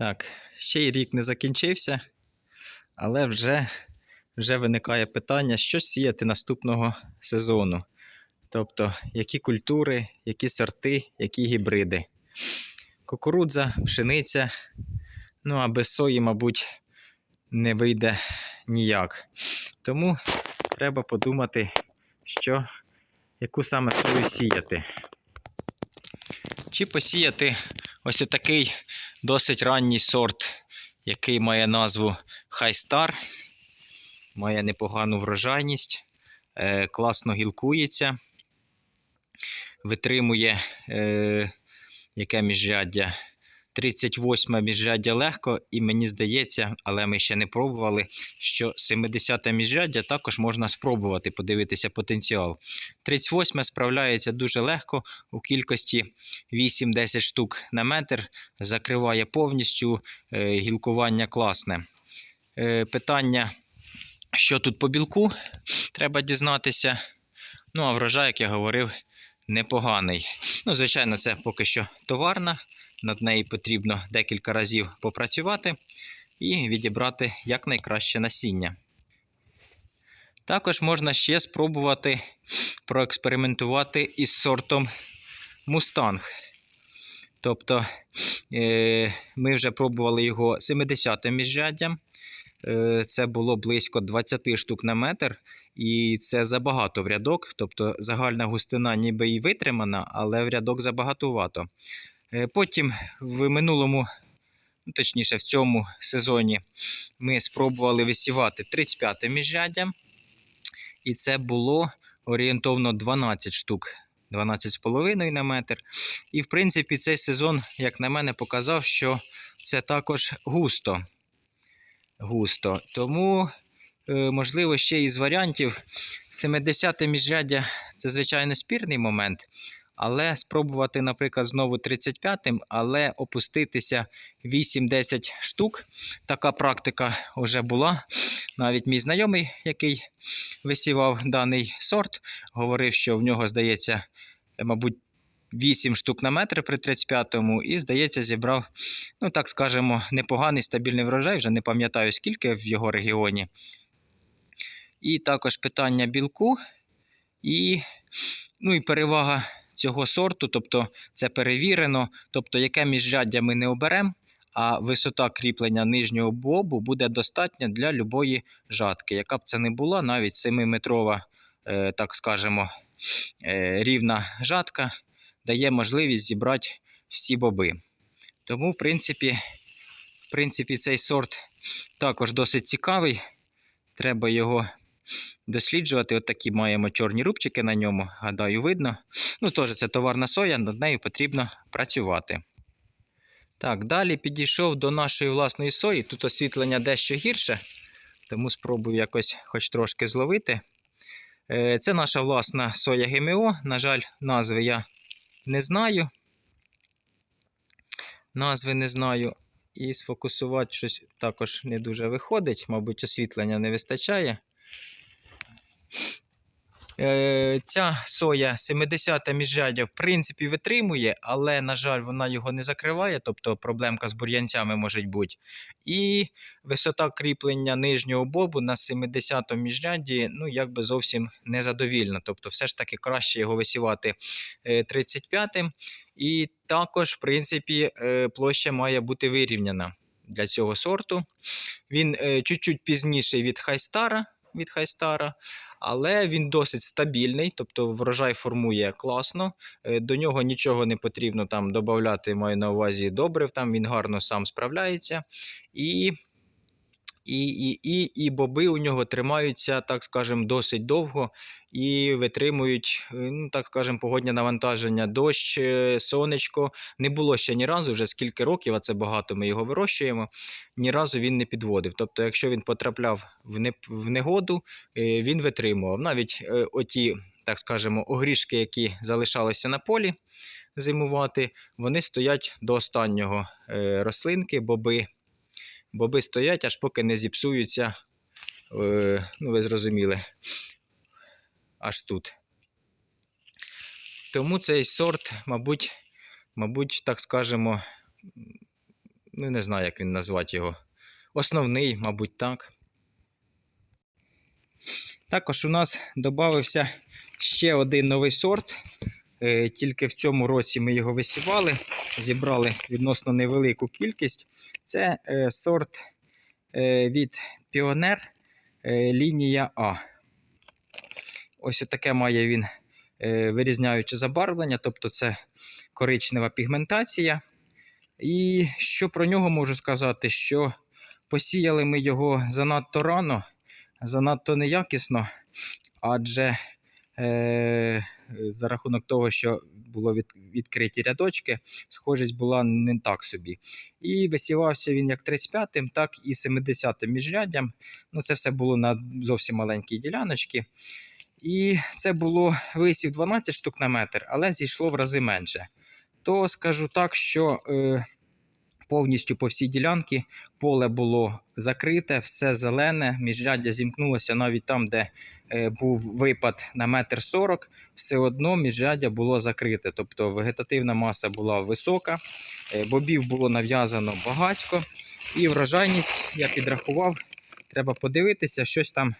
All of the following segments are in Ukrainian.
Так, ще й рік не закінчився, але вже, вже виникає питання, що сіяти наступного сезону. Тобто, які культури, які сорти, які гібриди. Кукурудза, пшениця. Ну а без сої, мабуть, не вийде ніяк. Тому треба подумати, що, яку саме сою сіяти. Чи посіяти ось такий досить ранній сорт, який має назву Хайстар, має непогану врожайність, е, класно гілкується, витримує е, яке міжряддя. 38 міжряддя легко, і мені здається, але ми ще не пробували, що 70 міжряддя також можна спробувати подивитися потенціал. 38 справляється дуже легко у кількості 8-10 штук на метр, закриває повністю е, гілкування класне. Е, питання, що тут по білку, треба дізнатися. Ну, а врожай, як я говорив, непоганий. Ну, звичайно, це поки що товарна. Над нею потрібно декілька разів попрацювати і відібрати якнайкраще насіння. Також можна ще спробувати проекспериментувати із сортом Мустанг. Тобто е, ми вже пробували його 70-м міжряддям. Е, це було близько 20 штук на метр, і це забагато в рядок. Тобто загальна густина ніби і витримана, але в рядок забагатувато. Е, Потім в минулому, ну, точніше, в цьому сезоні ми спробували висівати 35 міжряддя. І це було орієнтовно 12 штук, 12,5 на метр. І, в принципі, цей сезон, як на мене, показав, що це також густо. густо. Тому, е, можливо, ще із варіантів 70 те міжряддя це, звичайно, спірний момент. Але спробувати, наприклад, знову 35-м, але опуститися 8-10 штук. Така практика вже була. Навіть мій знайомий, який висівав даний сорт, говорив, що в нього, здається, мабуть, 8 штук на метр при 35-му, і, здається, зібрав, ну так скажемо, непоганий стабільний врожай, вже не пам'ятаю, скільки в його регіоні. І також питання білку, і, ну, і перевага цього сорту, тобто це перевірено, тобто яке міжряддя ми не оберемо, а висота кріплення нижнього бобу буде достатня для любої жатки. Яка б це не була, навіть 7-метрова, е, так скажемо, е, рівна жатка дає можливість зібрати всі боби. Тому, в принципі, в принципі, цей сорт також досить цікавий. Треба його досліджувати. От такі маємо чорні рубчики на ньому, гадаю, видно. Ну, теж це товарна соя, над нею потрібно працювати. Так, далі підійшов до нашої власної сої. Тут освітлення дещо гірше, тому спробую якось хоч трошки зловити. Е, Це наша власна соя ГМО. На жаль, назви я не знаю. Назви не знаю. І сфокусувати щось також не дуже виходить. Мабуть, освітлення не вистачає. Е, Ця соя 70 міжряддя, в принципі, витримує, але, на жаль, вона його не закриває, тобто проблемка з бур'янцями може бути. І висота кріплення нижнього бобу на 70 міжрядді ну, якби зовсім незадовільна. Тобто, все ж таки краще його висівати 35-м. І також, в принципі, е, площа має бути вирівняна для цього сорту. Він е, чуть-чуть пізніший від Хайстара. Від Хайстара, але він досить стабільний, тобто врожай формує класно. Е, До нього нічого не потрібно там додати, маю на увазі добрив, там він гарно сам справляється. І і, і, і, і боби у нього тримаються, так скажемо, досить довго і витримують, е, ну, так скажемо, погодні навантаження, дощ, е, сонечко. Не було ще ні разу, вже скільки років, а це багато ми його вирощуємо. Ні разу він не підводив. Тобто, якщо він потрапляв в не, в негоду, е, він витримував. Навіть оті, так скажемо, огрішки, які залишалися на полі зимувати, вони стоять до останнього рослинки, боби. Боби стоять, аж поки не зіпсуються, е, ну ви зрозуміли, аж тут. Тому цей сорт, мабуть, мабуть, так скажемо, ну не знаю, як він назвати його. Основний, мабуть, так. Також у нас додався ще один новий сорт. Е, Тільки в цьому році ми його висівали, зібрали відносно невелику кількість. Це е, сорт е, від Піонер лінія А. Ось таке має він вирізняюче забарвлення, тобто це коричнева пігментація. І що про нього можу сказати, що посіяли ми його занадто рано, занадто неякісно, адже за рахунок того, що було від, відкриті рядочки, схожість була не так собі. І висівався він як 35-м, так і 70-м міжряддям. Ну, це все було на зовсім маленькій діляночці. І це було висів 12 штук на метр, але зійшло в рази менше. То скажу так, що е, повністю по всій ділянці поле було закрите, все зелене, міжряддя зімкнулося навіть там, де е, був випад на метр 40, все одно міжряддя було закрите. Тобто вегетативна маса була висока, е, бобів було нав'язано багатько, і врожайність я підрахував. Треба подивитися, щось там,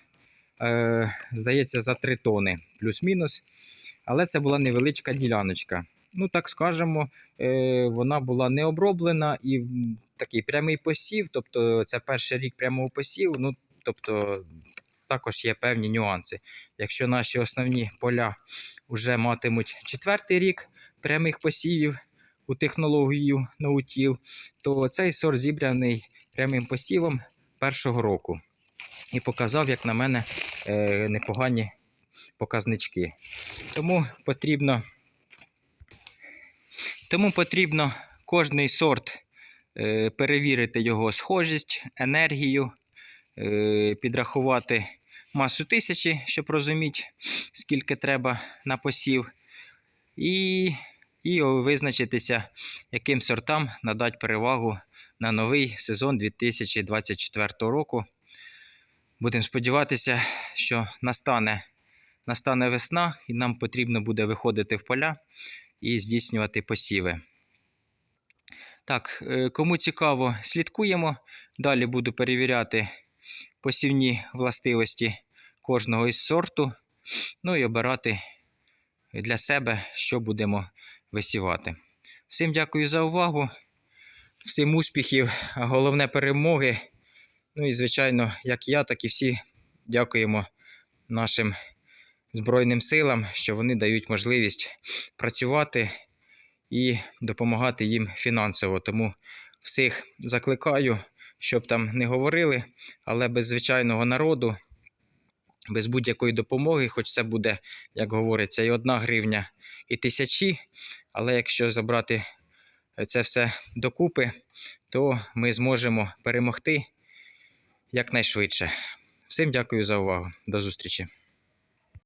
е, здається, за 3 тони, плюс-мінус. Але це була невеличка діляночка. Ну, так скажемо, е, вона була не оброблена і такий прямий посів, тобто це перший рік прямого посіву. Ну, тобто також є певні нюанси. Якщо наші основні поля вже матимуть четвертий рік прямих посівів у технологію ноутіл, то цей сорт зібраний прямим посівом першого року. І показав, як на мене, е, непогані показнички. Тому потрібно тому потрібно кожний сорт е, перевірити його схожість, енергію, е, підрахувати масу тисячі, щоб розуміти, скільки треба на посів, і, і визначитися, яким сортам надати перевагу на новий сезон 2024 року. Будемо сподіватися, що настане, настане весна, і нам потрібно буде виходити в поля і здійснювати посіви. Так, е, кому цікаво, слідкуємо. Далі буду перевіряти посівні властивості кожного із сорту. Ну і обирати для себе, що будемо висівати. Всім дякую за увагу, всім успіхів, головне перемоги. Ну і, звичайно, як я, так і всі дякуємо нашим Збройним силам, що вони дають можливість працювати і допомагати їм фінансово. Тому всіх закликаю, щоб там не говорили, але без звичайного народу, без будь-якої допомоги, хоч це буде, як говориться, і одна гривня, і тисячі. Але якщо забрати це все докупи, то ми зможемо перемогти якнайшвидше. Всім дякую за увагу. До зустрічі!